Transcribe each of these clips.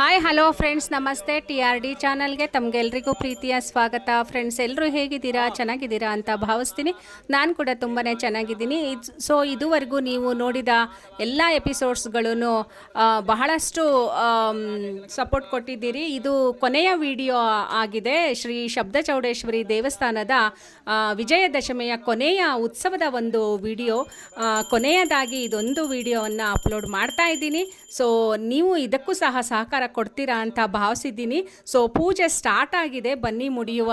Hi hello friends ನಮಸ್ತೆ T R D ಚಾನಲ್ಗೆ ತಮಗೆಲ್ರಿಗೂ ಪ್ರೀತಿಯ ಸ್ವಾಗತ. ಫ್ರೆಂಡ್ಸ್ ಎಲ್ಲರೂ ಹೇಗಿದ್ದೀರಾ? ಚೆನ್ನಾಗಿದ್ದೀರಾ ಅಂತ ಭಾವಿಸ್ತೀನಿ. ನಾನು ಕೂಡ ತುಂಬಾ ಚೆನ್ನಾಗಿದ್ದೀನಿ. ಸೊ ಇದುವರೆಗೂ ನೀವು ನೋಡಿದ ಎಲ್ಲ ಎಪಿಸೋಡ್ಸ್ಗಳೂ ಬಹಳಷ್ಟು ಸಪೋರ್ಟ್ ಕೊಟ್ಟಿದ್ದೀರಿ. ಇದು ಕೊನೆಯ ವಿಡಿಯೋ ಆಗಿದೆ. ಶ್ರೀ ಶಬ್ದ ಚೌಡೇಶ್ವರಿ ದೇವಸ್ಥಾನದ ವಿಜಯದಶಮಿಯ ಕೊನೆಯ ಉತ್ಸವದ ಒಂದು ವಿಡಿಯೋ ಕೊನೆಯದಾಗಿ ಇದೊಂದು ವಿಡಿಯೋವನ್ನು ಅಪ್ಲೋಡ್ ಮಾಡ್ತಾ ಇದ್ದೀನಿ. ಸೊ ನೀವು ಇದಕ್ಕೂ ಸಹ ಸಹಕಾರ ಕೊಡ್ತೀರಾ ಅಂತ ಭಾವಿಸಿದ್ದೀನಿ. ಸೊ ಪೂಜೆ ಸ್ಟಾರ್ಟ್ ಆಗಿದೆ. ಬನ್ನಿ ಮುಡಿಯುವ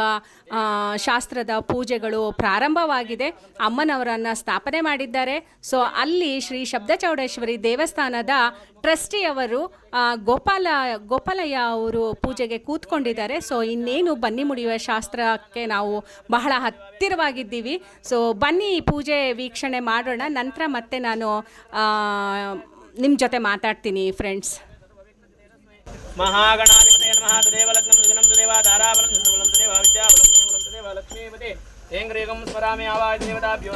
ಶಾಸ್ತ್ರದ ಪೂಜೆಗಳು ಪ್ರಾರಂಭವಾಗಿದೆ. ಅಮ್ಮನವರನ್ನು ಸ್ಥಾಪನೆ ಮಾಡಿದ್ದಾರೆ. ಸೊ ಅಲ್ಲಿ ಶ್ರೀ ಶಬ್ದ ಚೌಡೇಶ್ವರಿ ದೇವಸ್ಥಾನದ ಟ್ರಸ್ಟಿಯವರು ಗೋಪಾಲ, ಗೋಪಾಲಯ್ಯ ಅವರು ಪೂಜೆಗೆ ಕೂತ್ಕೊಂಡಿದ್ದಾರೆ. ಸೊ ಇನ್ನೇನು ಬನ್ನಿ ಮುಡಿಯುವ ಶಾಸ್ತ್ರಕ್ಕೆ ನಾವು ಬಹಳ ಹತ್ತಿರವಾಗಿದ್ದೀವಿ. ಸೊ ಬನ್ನಿ ಪೂಜೆ ವೀಕ್ಷಣೆ ಮಾಡೋಣ. ನಂತರ ಮತ್ತೆ ನಾನು ನಿಮ್ಮ ಜೊತೆ ಮಾತಾಡ್ತೀನಿ ಫ್ರೆಂಡ್ಸ್ महागणाधिपते नमः। तदेवलग्नं सुजनं तदेव धाराबलं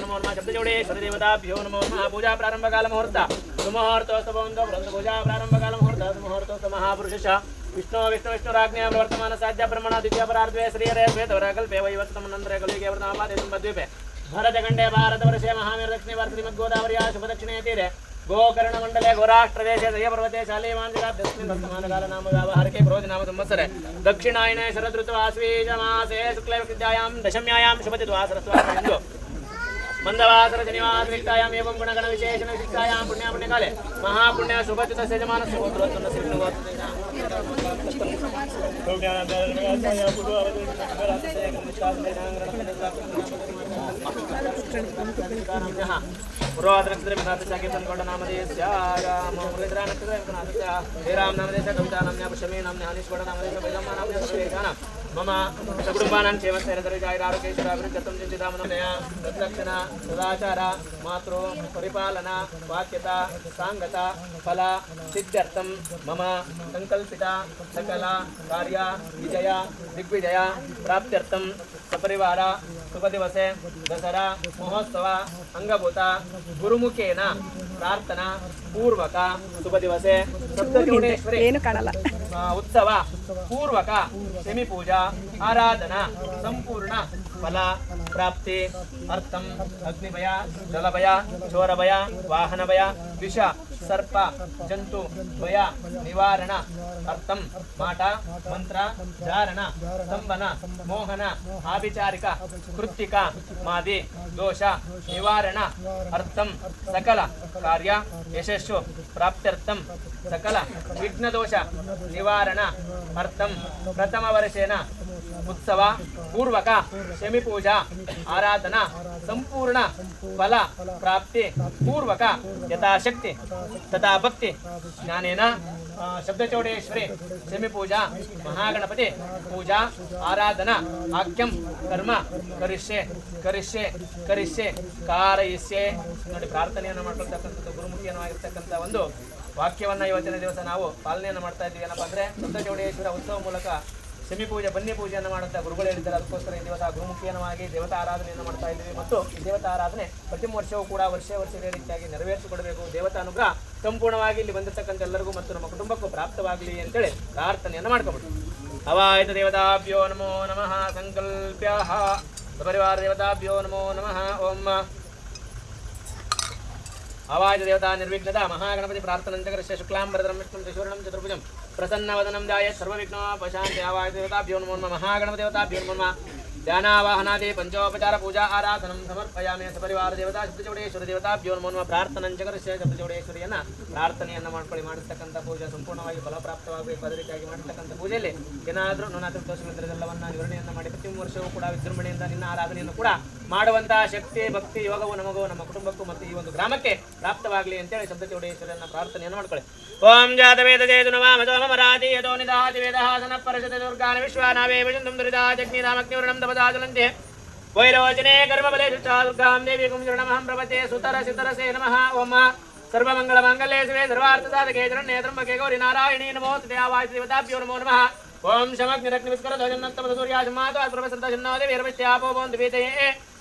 नमो नमः। शब्दजोडे शब्ददेवताभ्यो नमो नमः। पूजा प्रारम्भकालमुहूर्त। सुमुहूर्तोस्तु भवन्तो महापुरुष विष्णु विष्णु विष्णुराज्ञा प्रवर्तमान, साध्या ब्रह्मणा द्वितीयपरार्द्वे श्रीरे श्वेतवराकल्पे वैवस्तमनन्तरे कलिगे वर्तमापादेशं भद्वीपे भारतखण्डे, भारतवर्षे महामेरदक्षिणे वर्तिमद्गोदावर्या शुभदक्षिणे, तीरे। गोकर्ण मंडले गोराष्ट्र देशे दय पर्वते शालीमान जिला दक्षिण वर्तमान काल नाम व्यवहार के प्रवोध नाम संवत्सरे दक्षिणायने शरद ऋतु आश्वीज मासे शुक्ल विद्यायां दशम्यायां शुभति द्वासरस्वामिन्दो मंदवासर जनिवास विक्तायाम एवं गुणगण विशेषण विशिष्टायां पुण्य पुण्य काले महापुण्य शुभति तस्य जमान सुपुत्रोत्तम सिद्धो गोत्रेण శ్రీరామ్ నామదేశ కవితా నామ్యా పుష్యమే నామ్యా హనీష్ కూడా నామదేశ వైదమ్మ నామ్యా ಸಕುಟುಂಬಾನಾಂ ಕ್ಷೇಮಸ್ಥೈರ್ಯದರ್ಗಾಯಿರಾರೋಗ್ಯೇಶ್ವರಾಭಿವೃದ್ಧಂ ಚಿಂತಿತಾಮನಮಯ ತತ್ಲಕ್ಷಣ ಸದಾಚಾರ ಮಾತೃ ಪರಿಪಾಲನ ವಾಕ್ಯತ ಸಾಂಗತ ಫಲ ಸಿದ್ಧ್ಯರ್ಥಂ ಮಮ ಸಂಕಲ್ಪಿತ ಸಕಲ ಕಾರ್ಯ ವಿಜಯ ದಿಗ್ವಿಜಯ ಪ್ರಾಪ್ತ್ಯರ್ಥಂ ಸಪರಿವಾರ ಶುಭದಿವಸೆ ದಸರಾ ಮಹೋತ್ಸವ ಅಂಗಭೂತ ಗುರುಮುಖೇನ ಪ್ರಾರ್ಥನಾ ಪೂರ್ವಕ ಶುಭ ದಿವಸೆ ಏನು ಉತ್ಸವ ಪೂರ್ವಕ ಸೆಮಿ ಪೂಜಾ ಆರಾಧನಾ ಸಂಪೂರ್ಣ ಫಲ ಪ್ರಾಪ್ತಿ ಅರ್ಥಂ ಅಗ್ನಿಭಯ ಜಲಭಯ ಚೋರಭಯ ವಾಹನಭಯ ವಿಷ ಸರ್ಪ ಜಂತು ಭಯ ನಿವಾರಣ ಅರ್ಥಂ ಮಾಟ ಮಂತ್ರ ಧಾರಣ ಸ್ತಂಭನ ಮೋಹನ ಆಭಿಚಾರಿಕ ಕೃತ್ತಿಕ ಮಾದಿ ದೋಷ ನಿವಾರಣ ಅರ್ಥಂ ಸಕಲ ಕಾರ್ಯ ಯಶಸ್ಸು ಪ್ರಾಪ್ತ್ಯರ್ಥಂ ಸಕಲ ವಿಘ್ನದೋಷ ನಿವಾರಣ ಅರ್ಥಂ ಪ್ರಥಮ ವರ್ಷೇನ ಉತ್ಸವ, ಪೂರ್ವಕ ಶಮಿ ಪೂಜಾ ಆರಾಧನಾ, ಸಂಪೂರ್ಣ ಫಲ ಪ್ರಾಪ್ತಿ, ಪೂರ್ವಕ ಯಥಾಶಕ್ತಿ ತಥಾ ಭಕ್ತಿ ಜ್ಞಾನೇನ ಶಬ್ದಚೌಡೇಶ್ವರಿ ಶಮಿ ಪೂಜಾ ಮಹಾಗಣಪತಿ ಪೂಜಾ, ಆರಾಧನಾ ಆಕ್ಯಂ ಕರ್ಮ, ಕರಿಷ್ಯೆ ಕರಿಷ್ಯೆ ಕರಿಷ್ಯೆ ಕಾರಯಿಸ್ಯೆ ನೋಡಿ, ಪ್ರಾರ್ಥನೆಯನ್ನು ಮಾಡಿರ್ತಕ್ಕಂಥದ್ದು ಗುರುಮುಖಿಯನ್ನು ಆಗಿರ್ತಕ್ಕಂಥ ಒಂದು ವಾಕ್ಯವನ್ನು ಇವತ್ತಿನ ದಿವಸ ನಾವು ಪಾಲನೆಯನ್ನು ಮಾಡ್ತಾ ಇದ್ದೀವಿ. ಏನಪ್ಪಾ ಅಂದ್ರೆ, ಶಬ್ದಚೌಡೇಶ್ವರ ಉತ್ಸವ ಮೂಲಕ ಶಮಿ ಪೂಜೆ, ಬನ್ನಿ ಪೂಜೆಯನ್ನು ಮಾಡುತ್ತಾ ಗುರುಗಳು ಹೇಳಿದ್ದಾರೆ. ಅದಕ್ಕೋಸ್ಕರ ಈ ದಿವಸ ಗುರುಮುಖಿಯನವಾಗಿ ದೇವತಾ ಆರಾಧನೆಯನ್ನು ಮಾಡ್ತಾ ಇದ್ದೀವಿ. ಮತ್ತು ಈ ದೇವತಾ ಆರಾಧನೆ ಪ್ರತಿ ವರ್ಷವೂ ಕೂಡ ವರ್ಷ ವರ್ಷ ರೀತಿಯಾಗಿ ನೆರವೇರಿಸಿಕೊಡಬೇಕು. ದೇವತಾ ಅನುಗ್ರಹ ಸಂಪೂರ್ಣವಾಗಿ ಇಲ್ಲಿ ಬಂದಿರತಕ್ಕಂಥ ಎಲ್ಲರಿಗೂ ಮತ್ತು ನಮ್ಮ ಕುಟುಂಬಕ್ಕೂ ಪ್ರಾಪ್ತವಾಗಲಿ ಅಂತೇಳಿ ಪ್ರಾರ್ಥನೆಯನ್ನು ಮಾಡ್ಕೊಬಿಟ್ಟು. ಅವಾಯತ ದೇವತಾಭ್ಯೋ ನಮೋ ನಮಃ. ಸಂಕಲ್ಪ್ಯ ಪರಿವಾರ ದೇವತಾಭ್ಯೋ ನಮೋ ನಮಃ. ಓಂ అవాజ దేవత నిర్విఘ్నత మహాగణపతి ప్రార్థనం చక్రశ్య శుక్లాంబరదరం విష్ణుం త్రిశూర్ణం చతుర్భుజం ప్రసన్నవదనం జాయ సర్వవిఘ్నోపశాంతి అవాజ దేవతాభ్యో నమో మహాగణపతి దేవతాభ్యో ಧ್ಯಾನಾವಾಹನಾದಿ ಪಂಚೋಪಚಾರ ಪೂಜಾ ಆರಾಧನ ಸಮರ್ಪಯಾಮಿ ಸಪರಿವಾರ ದೇವತಾ ಶಬ್ದಚೌಡೇಶ್ವರ ದೇವತಾಭ್ಯೋ ನಮೋ ನಮಃ ಪ್ರಾರ್ಥನಂಚಕರಸ್ಯ ಶಬ್ದಚೌಡೇಶ್ವರಿಯನ್ನ ಪ್ರಾರ್ಥನೆಯನ್ನ ಮಾಡ್ಕೊಳ್ಳಿ, ಮಾಡಿರ್ತಕ್ಕಂಥ ಪೂಜೆ ಸಂಪೂರ್ಣವಾಗಿ ಫಲಪ್ರಾಪ್ತವಾಗಬೇಕು ಅದೇ ರೀತಿಯಾಗಿ ಮಾಡಿರ್ತಕ್ಕಂಥ ಪೂಜೆಯಲ್ಲಿ ಏನಾದರೂ ನುಣಾತ್ರ ದೋಷಗಳಿದ್ದರೆಲ್ಲವನ್ನ ವಿವರಣೆಯನ್ನು ಮಾಡಿ, ಪ್ರತಿ ವರ್ಷವೂ ಕೂಡ ವಿಜೃಂಭಣೆಯಿಂದ ನಿನ್ನ ಆರಾಧನೆಯನ್ನು ಕೂಡ ಮಾಡುವಂತಹ ಶಕ್ತಿ, ಭಕ್ತಿ, ಯೋಗವು ನಮಗೂ ನಮ್ಮ ಕುಟುಂಬಕ್ಕೂ ಮತ್ತು ಈ ಒಂದು ಗ್ರಾಮಕ್ಕೆ ಪ್ರಾಪ್ತವಾಗಲಿ ಅಂತೇಳಿ ಶಬ್ದಚೌಡೇಶ್ವರನ್ನ ಪ್ರಾರ್ಥನೆಯನ್ನು ಮಾಡ್ಕೊಳ್ಳಿ. ಓಂ ಜಾತವೇದ ಜೇತು ನಮಾಮತೋ ಮರಾತಿ ಯದೋ ನಿದಾತಿ ವೇದಹಾಸನ ಪರಿಷತ್ ದುರ್ಗಾನ ವಿಶ್ವಾನಾವೇ ವಿಜಂತಂ ದುರಿದಾ ಜಗ್ನಿರಾಮಗ್ನಿವರ್ಣಂ ತಪದಾಜಲಂತೆ పదాజలంతే వైరోచనే గర్భబలే దుర్గాం దేవి గుంజృణమహం ప్రపతే సుతర సితరసే నమ ఓమ సర్వమంగళమంగళే శివే సర్వార్థసాధకే జరణేత్రమకే గౌరి నారాయణీ నమో శ్రేయావాయ దేవతాభ్యో నమో నమ ఓం శమగ్నిరగ్నివిస్కరధ్వజన్నత్తమసూర్యాశమాతాసురవసర్దశన్నాదేవిర్వశ్యాపోబోంద్వితే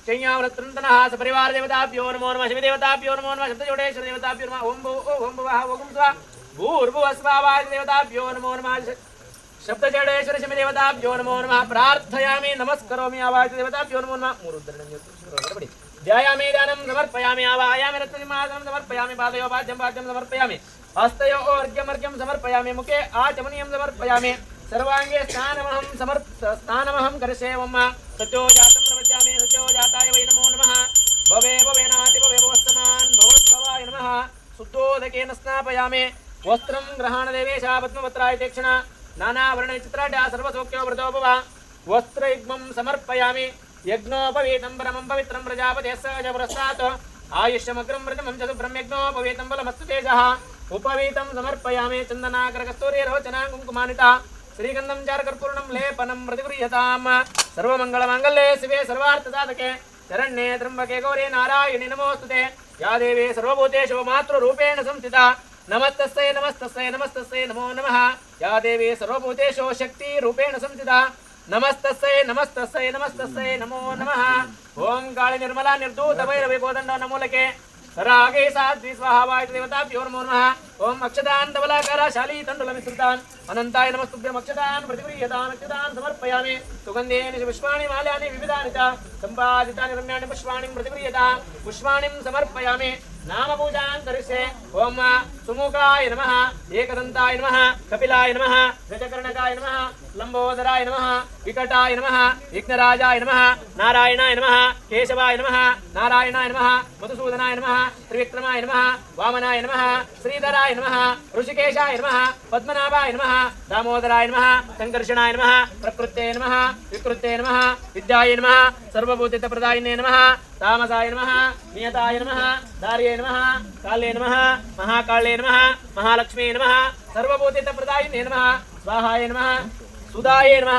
శయ్యావృత్తంతనః సపరివారదేవతాభ్యో నమో నమ శివదేవతాభ్యో నమో నమ శబ్దజోడేశ్వరదేవతాభ్యో నమ ఓం భూ ఓం భువః ఓం భువః భూర్భువస్వావాయ దేవతాభ్యో నమో నమ शब्दजडेश्वरश में देवताभ्यो नमो नमः। प्रार्थयामि, नमस्करोमि आवाहय देवताभ्यो नमो नमः। मुरुद्रणं ध्यायामि, दानं समर्पयामि, आवाहयामि समर्पयामि, पादयो समर्पयामि, हस्तयो अर्घ्यमर्घ्यं समर्पयामि, मुखे आचमनीयं समर्पयामि सत्यो जातं जाताय वै नमो नमः। भवे भवेनाति भवे नमः। स्नापयामि। वस्त्रं ग्रहाणदेवेशा पद्मपत्राय तेक्षणा। नानावर्णविचित्राढ्या सर्वसौख्यो व्रतो भव वस्त्रयुग्मं समर्पयामि यज्ञोपवीतं परमं पवित्रं प्रजापते स च पुरस्तात् आयुष्यमग्रं व्रतमं च ब्रह्मयज्ञोपवीतं बलमस्तु तेजः उपवीतं समर्पयामि चन्दनाकरकस्तूर्यरोचना कुङ्कुमानिता श्रीगन्धं चारकर्पूर्णं लेपनं प्रतिगृह्यताम् सर्वमङ्गलमाङ्गल्ये शिवे सर्वार्थसाधके शरण्ये त्र्यम्बके गौरे नारायणि नमोऽस्तुते या देवी सर्वभूतेषु मातृरूपेण संस्थिता నమస్తస్సై నమస్తస్సై నమస్తస్సై నమో నమ యా దేవి సర్వభూతేషు శక్తి రూపేణ సంస్థిత నమస్తస్సై నమస్తస్సై నమస్తస్సై నమో నమ ఓం గాళి నిర్మలా నిర్దూత భైరవి గోదండ నమూలకే సరాగై సాధ్వి స్వాహ వాయు దేవతాభ్యో నమో నమ ఓం అక్షదాన్ ధవలాకార శాలీ తండుల విస్తృతాన్ అనంతాయ నమస్తుభ్యం అక్షదాన్ ప్రతిగృహ్యతాన్ అక్షదాన్ సమర్పయామి సుగంధేని పుష్పాణి మాల్యాని వివిధాని చ సంపాదితాని రమ్యాణి పుష్పాణి ప్రతిగృహ్యత పుష్పాణిం సమర్పయామి నామపూజాం కరిష్యే. ఓం సుముఖాయ నమ ఏకదంతాయ నమ కపిలాయ నమ గజకర్ణకాయ నమ లంబోదరాయ నమ వికటాయ నమ విఘ్నరాజాయ నమ నారాయణాయ నమ కేశవాయ నమ నారాయణాయ నమ మధుసూదనాయ నమ త్రివిక్రమాయ నమ వామనాయ నమ శ్రీధరాయ నమ ఋషికేశాయ నమ పద్మనాభాయ నమ దామోదరాయ నమ సంకర్షణాయ నమ ప్రకృతే నమ వికృతే నమ విద్యాయ నమ సర్వభూతిత ప్రదాయినే నమ తామసాయ నమ నియతాయ నమ దార్యే నమ కాళే నమ మహాకాళే నమ మహాలక్ష్మీ నమ సర్వభూతిత ప్రదాయినే నమ స్వాహాయ నమ సుధాయ నమ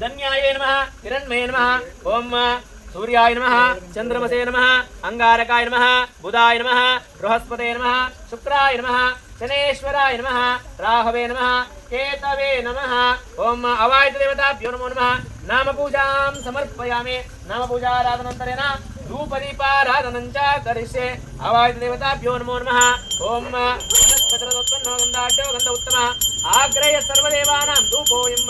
ధన్యాయ నమ హిరణ్మే నమ ఓం సూర్యాయ నమ చంద్రమసే నమ అంగారకాయ నమ బుధాయ నమ బృహస్పతే నమ శుక్రాయ నమ శనేశ్వరాయ నమ రాహవే నమ కేతవే నమ ఓం అవాయుత నమో నమ नमः नामपूजां समर्पयामि। नामपूजाराधनन्तरेण धूपदीपाराधनं च करिष्ये अवायतदेवताभ्यो नमो नमः। वनस्पतिरदोत्पन्नो गन्धाढ्यो गन्ध उत्तमः आग्रह्य सर्वदेवानां धूपोऽयं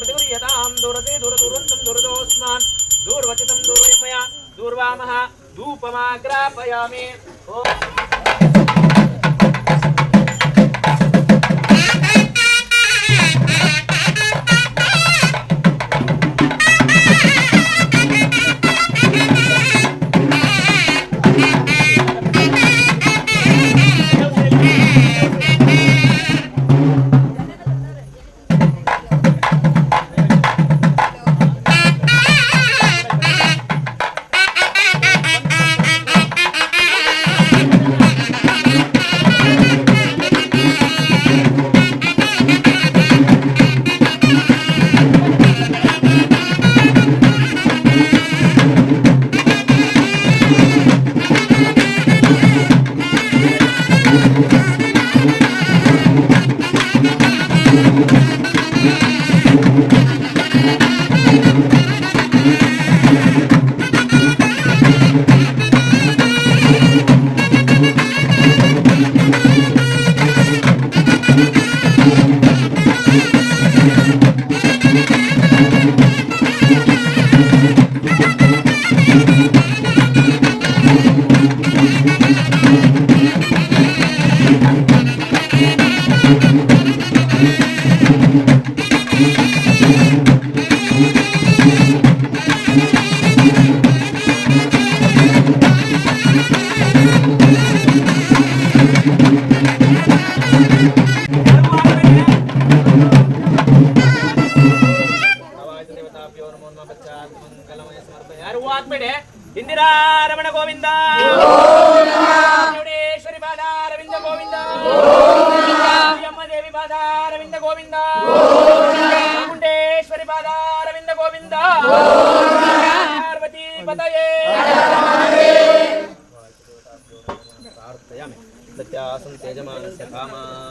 రమణ గోవిందా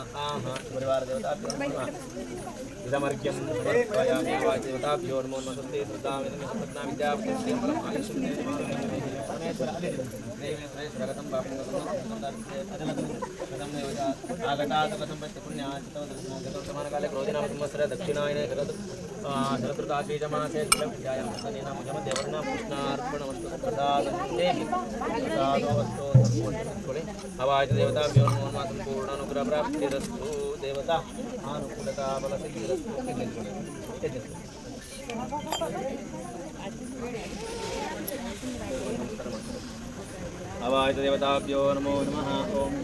आह परिवार देवताभ्योमर्घ्यम देवताभ्यो नमो नमस्ते పుణ్యాచితమానకాలే క్రోధినామ సంవత్సర దక్షిణాయన జగదు శతృతాశీజమాసే విద్యాయాం సనీనామ దేవర్ణ కృష్ణార్పణవస్తు ప్రసాదే ప్రసాదవస్తు అవాచ దేవతాభ్యో నోన్మాసం పూర్ణానుగ్రహ ప్రాప్తిరస్తు దేవత. ఆనుకూలతా బల సిద్ధిరస్తు देवता आनुकूलता बलसिद्धिरस्तु हवाय देवताभ्यो नमो नमः ओम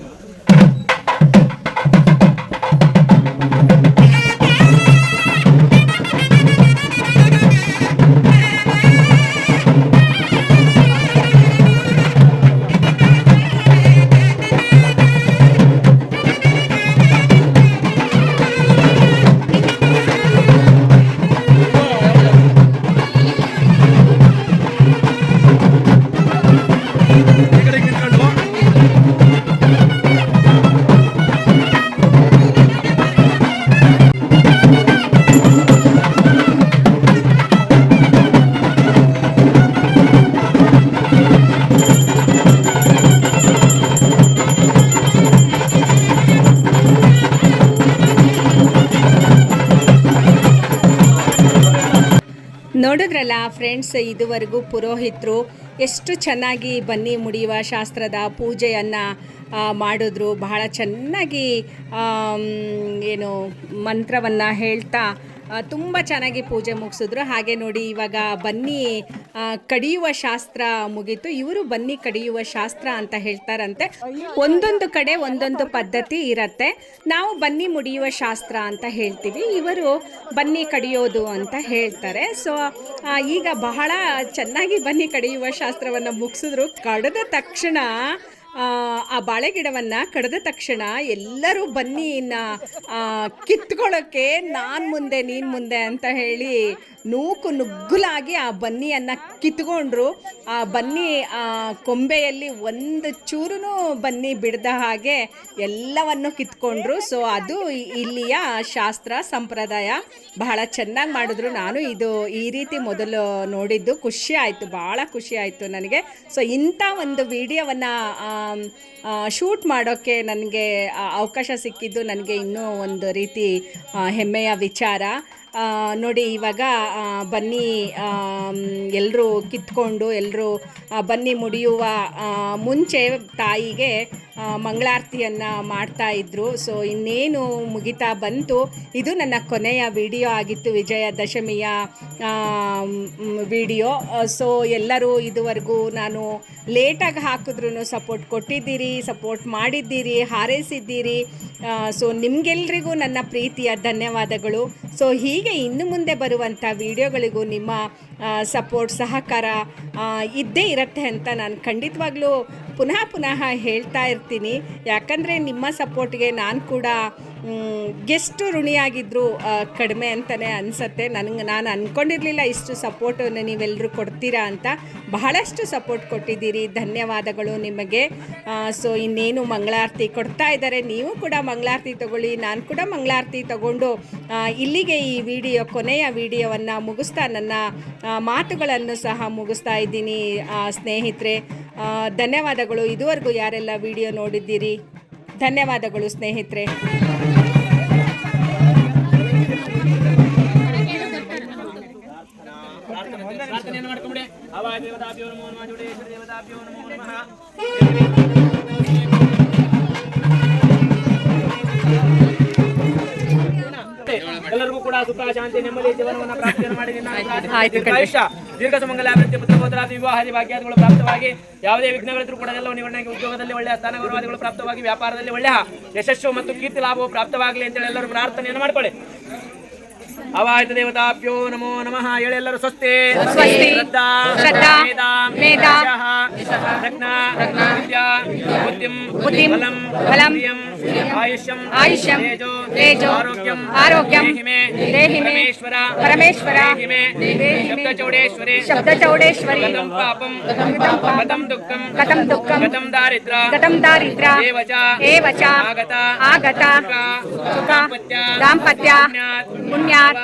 ನೋಡಿದ್ರಲ್ಲ ಫ್ರೆಂಡ್ಸ್ ಇದುವರೆಗೂ ಪುರೋಹಿತರು ಎಷ್ಟು ಚೆನ್ನಾಗಿ ಬನ್ನಿ ಮುಡಿಯುವ ಶಾಸ್ತ್ರದ ಪೂಜೆಯನ್ನು ಮಾಡಿದ್ರು. ಬಹಳ ಚೆನ್ನಾಗಿ ಏನು, ಮಂತ್ರವನ್ನು ಹೇಳ್ತಾ ತುಂಬ ಚೆನ್ನಾಗಿ ಪೂಜೆ ಮುಗಿಸಿದ್ರು. ಹಾಗೆ ನೋಡಿ ಇವಾಗ ಬನ್ನಿ ಕಡಿಯುವ ಶಾಸ್ತ್ರ ಮುಗೀತು. ಇವರು ಬನ್ನಿ ಕಡಿಯುವ ಶಾಸ್ತ್ರ ಅಂತ ಹೇಳ್ತಾರಂತೆ. ಒಂದೊಂದು ಕಡೆ ಒಂದೊಂದು ಪದ್ಧತಿ ಇರತ್ತೆ. ನಾವು ಬನ್ನಿ ಮುಡಿಯುವ ಶಾಸ್ತ್ರ ಅಂತ ಹೇಳ್ತೀವಿ. ಇವರು ಬನ್ನಿ ಕಡಿಯೋದು ಅಂತ ಹೇಳ್ತಾರೆ. ಸೊ ಈಗ ಬಹಳ ಚೆನ್ನಾಗಿ ಬನ್ನಿ ಕಡಿಯುವ ಶಾಸ್ತ್ರವನ್ನು ಮುಗಿಸಿದ್ರು. ಕಡಿದ ತಕ್ಷಣ ಆ, ಬಾಳೆ ಗಿಡವನ್ನು ಕಡಿದ ತಕ್ಷಣ ಎಲ್ಲರೂ ಬನ್ನಿ ಆ, ಕಿತ್ಕೊಳ್ಳೋಕ್ಕೆ ನಾನು ಮುಂದೆ ನೀನು ಮುಂದೆ ಅಂತ ಹೇಳಿ ನೂಕು ನುಗ್ಗುಲಾಗಿ ಆ ಬನ್ನಿಯನ್ನು ಕಿತ್ಕೊಂಡ್ರು. ಆ ಬನ್ನಿ ಆ ಕೊಂಬೆಯಲ್ಲಿ ಒಂದು ಚೂರು ಬನ್ನಿ ಬಿಡದ ಹಾಗೆ ಎಲ್ಲವನ್ನು ಕಿತ್ಕೊಂಡ್ರು. ಸೊ ಅದು ಇಲ್ಲಿಯ ಶಾಸ್ತ್ರ ಸಂಪ್ರದಾಯ ಬಹಳ ಚೆನ್ನಾಗಿ ಮಾಡಿದ್ರು. ನಾನು ಇದು ಈ ರೀತಿ ಮೊದಲು ನೋಡಿದ್ದು. ಖುಷಿ ಆಯಿತು ಭಾಳ ಖುಷಿ ಆಯಿತು ನನಗೆ. ಸೊ ಇಂಥ ಒಂದು ವಿಡಿಯೋವನ್ನು ಶೂಟ್ ಮಾಡೋಕ್ಕೆ ನನಗೆ ಅವಕಾಶ ಸಿಕ್ಕಿದ್ದು ನನಗೆ ಇನ್ನೂ ಒಂದು ರೀತಿ ಹೆಮ್ಮೆಯ ವಿಚಾರ. ನೋಡಿ ಇವಾಗ ಬನ್ನಿ ಎಲ್ಲರೂ ಕಿತ್ಕೊಂಡು ಎಲ್ಲರೂ ಬನ್ನಿ ಮುಡಿಯುವ ಮುಂಚೆ ತಾಯಿಗೆ ಮಂಗಳಾರತಿಯನ್ನು ಮಾಡ್ತಾ ಇದ್ರು. ಸೊ ಇನ್ನೇನು ಮುಗಿತಾ ಬಂತು, ಇದು ನನ್ನ ಕೊನೆಯ ವಿಡಿಯೋ ಆಗಿತ್ತು ವಿಜಯದಶಮಿಯ ವಿಡಿಯೋ. ಸೊ ಎಲ್ಲರೂ ಇದುವರೆಗೂ ನಾನು ಲೇಟಾಗಿ ಹಾಕಿದ್ರೂ ಸಪೋರ್ಟ್ ಕೊಟ್ಟಿದ್ದೀರಿ ಸಪೋರ್ಟ್ ಮಾಡಿದ್ದೀರಿ, ಹಾರೈಸಿದ್ದೀರಿ. ಸೊ ನಿಮಗೆಲ್ರಿಗೂ ನನ್ನ ಪ್ರೀತಿಯ ಧನ್ಯವಾದಗಳು. ಸೊ ಹೀಗೆ ಇನ್ನು ಮುಂದೆ ಬರುವಂಥ ವಿಡಿಯೋಗಳಿಗೂ ನಿಮ್ಮ ಸಪೋರ್ಟ್ ಸಹಕಾರ ಇದ್ದೇ ಇರುತ್ತೆ ಅಂತ ನಾನು ಖಂಡಿತವಾಗ್ಲೂ ಪುನಃ ಪುನಃ ಹೇಳ್ತಾ ಇರ್ತೀನಿ. ಯಾಕಂದರೆ ನಿಮ್ಮ ಸಪೋರ್ಟ್ಗೆ ನಾನು ಕೂಡ ಎಷ್ಟು ಋಣಿಯಾಗಿದ್ದರು ಕಡಿಮೆ ಅಂತಲೇ ಅನಿಸತ್ತೆ. ನನಗೆ, ನಾನು ಅಂದ್ಕೊಂಡಿರಲಿಲ್ಲ ಇಷ್ಟು ಸಪೋರ್ಟನ್ನು ನೀವೆಲ್ಲರೂ ಕೊಡ್ತೀರಾ ಅಂತ. ಬಹಳಷ್ಟು ಸಪೋರ್ಟ್ ಕೊಟ್ಟಿದ್ದೀರಿ, ಧನ್ಯವಾದಗಳು ನಿಮಗೆ. ಸೊ ಇನ್ನೇನು ಮಂಗಳಾರತಿ ಕೊಡ್ತಾ ಇದ್ದಾರೆ, ನೀವು ಕೂಡ ಮಂಗಳಾರತಿ ತಗೊಳ್ಳಿ, ನಾನು ಕೂಡ ಮಂಗಳಾರತಿ ತಗೊಂಡು ಇಲ್ಲಿಗೆ ಈ ವಿಡಿಯೋ, ಕೊನೆಯ ವಿಡಿಯೋವನ್ನು ಮುಗಿಸ್ತಾ ನನ್ನ ಮಾತುಗಳನ್ನು ಸಹ ಮುಗಿಸ್ತಾ ಇದ್ದೀನಿ ಸ್ನೇಹಿತರೆ. ಧನ್ಯವಾದಗಳು. ಇದುವರೆಗೂ ಯಾರೆಲ್ಲ ವಿಡಿಯೋ ನೋಡಿದ್ದೀರಿ? ಧನ್ಯವಾದಗಳು ಸ್ನೇಹಿತರೆ. ಪ್ರಾರ್ಥನೆಯನ್ನು ಮಾಡ್ಕೊಂಬಿಡಿ. ಹವಾಯ ದೇವತಾಭ್ಯೋ ನಮೋ ನಮಃ ಜೋಡೇಶ್ವರ ದೇವತಾಭ್ಯೋ ನಮೋ ನಮಃ. ಎಲ್ಲರಿಗೂ ಕೂಡ ಸುಖ ಶಾಂತಿ ನೆಮ್ಮದಿ ಜೀವನವನ್ನು ಪ್ರಾರ್ಥನೆ ಮಾಡಿ ಆಯುಷ್ಯ ದೀರ್ಘ ಸುಮಂಗಲ ಅಭಿವೃದ್ಧಿ ಪುತ್ರಪೋತ್ರಾದಿ ವಿವಾಹಾದಿ ಭಾಗ್ಯಾದಿಗಳು ಪ್ರಾಪ್ತವಾಗಿ ಯಾವುದೇ ವಿಘ್ನಗಳಿದ್ರು ಕೂಡ ಎಲ್ಲ ನಿವರ್ಣೆಗೆ ಉದ್ಯೋಗದಲ್ಲಿ ಒಳ್ಳೆಯ ಸ್ಥಾನ ಗೌರವಾದಿಗಳು ಪ್ರಾಪ್ತವಾಗಿ ವ್ಯಾಪಾರದಲ್ಲಿ ಒಳ್ಳೆಯ ಯಶಸ್ಸು ಮತ್ತು ಕೀರ್ತಿ ಲಾಭವು ಪ್ರಾಪ್ತವಾಗಲಿ ಅಂತೇಳಿ ಎಲ್ಲರೂ ಪ್ರಾರ್ಥನೆಯನ್ನು ಮಾಡ್ಕೊಳ್ಳಿ. ಅವಾಯಿತ ದೇವತಾಭ್ಯೋ ನಮೋ ನಮಃ ಹೇಳೆಲ್ಲರೂ ಸ್ವಸ್ತಿ ಸ್ವಸ್ತಿ. ಶ್ರದ್ಧಾ ಶ್ರದ್ಧಾ. ಮೇಧ ಮೇಧ. ಯಶಃ, ಪ್ರಜ್ಞಾ ವಿದ್ಯಾ ಬುದ್ಧಿಂ ಬುದ್ಧಿಂ. ಬಲಂ ಬಲಂ. ಪ್ರಿಯಂ ಆಯುಷ್ಯಂ ಆಯುಷ್ಯಂ. ತೇಜೋ ತೇಜೋ. ಆರೋಗ್ಯಂ ಆರೋಗ್ಯಂ. ದೇಹಿ ಮೇ ದೇಹಿ ಮೇ. ಪರಮೇಶ್ವರ ಪರಮೇಶ್ವರ. ದೇಹಿ ಮೇ ದೇಹಿ ಮೇ. ಶಬ್ದಚೌಡೇಶ್ವರಿ ಶಬ್ದಚೌಡೇಶ್ವರಿ ಗತಂ ಪಾಪಂ ಪಾಪಂ. ಗತಂ ದುಃಖಂ ಗತಂ ದುಃಖಂ ಗತಂ ದಾರಿದ್ರ ಗತಂ ದಾರಿದ್ರ ಏವ ಚ ಏವ ಚ ಆಗತ ಆಗತ ಸುಖ ಸುಖ ದಾಂಪತ್ಯ ಪುಣ್ಯಾತ್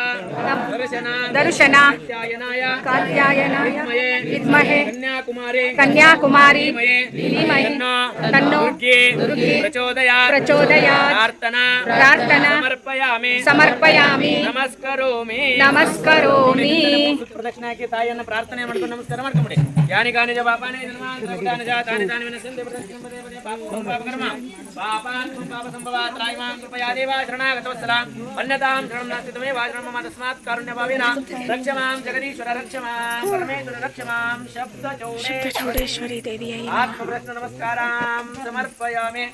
ದರ್ಶನ ದರ್ಶನ ಧ್ಯಾಯನಾಯ ಕಾತ್ಯಾಯನಾಯ ವಿದ್ಮಹೇ ವಿದ್ಮಹೇ ಕನ್ಯಾಕುಮಾರಿ ಕನ್ಯಾಕುಮಾರಿ ಧೀಮಹಿ ಧೀಮಹಿ ತನ್ನೋ ತನ್ನೋ ದುರ್ಗೆ ದುರ್ಗೆ ಪ್ರಚೋದಯಾತ್ ಪ್ರಚೋದಯಾತ್ ಪ್ರಾರ್ಥನಾ ಪ್ರಾರ್ಥನಾ ಸಮರ್ಪಯಾಮಿ ಸಮರ್ಪಯಾಮಿ ನಮಸ್ಕರೋಮಿ ನಮಸ್ಕರೋಮಿ ಪ್ರದಕ್ಷಿಣೆ ಹಾಕಿ ತಾಯಿಯನ್ನ ಪ್ರಾರ್ಥನೆ ಮಾಡ್ಕೊಂಡು ನಮಸ್ಕಾರ ಮಾಡ್ಕೊಂಬಿಡಿ ಯಾನಿ ಕಾನಿ ಜ ಪಾಪಾನಿ ಜನ್ಮಾಂತರಾನಿ ಜ ತಾನಿ ತಾನಿ ವಿನಸಂತಿ ಪ್ರದಕ್ಷಿಣೆ ಪದೇ ಪದೇ ಪಾಪಂ ಪಾಪಕರ್ಮ ಪಾಪಾನ್ ಪಾಪ ಸಂಭವಾತ್ ರಾಯಿಮಾಂ ಕೃಪಯಾ ದೇವ ಶರಣಾಗತವತ್ಸಲ ಅನ್ಯತಾಂ ಶರಣಂ ನಾಸ್ತಿ ತಮೇವ ಶರಣಂ మమ తస్మాత్ కారుణ్యభావేన రక్షమాం జగదీశ్వర రక్షమాం పరమేశ్వర రక్షమాం శబ్ద చౌడేశ్వరి దేవి ఆత్మప్రశ్న నమస్కారాం సమర్పయామి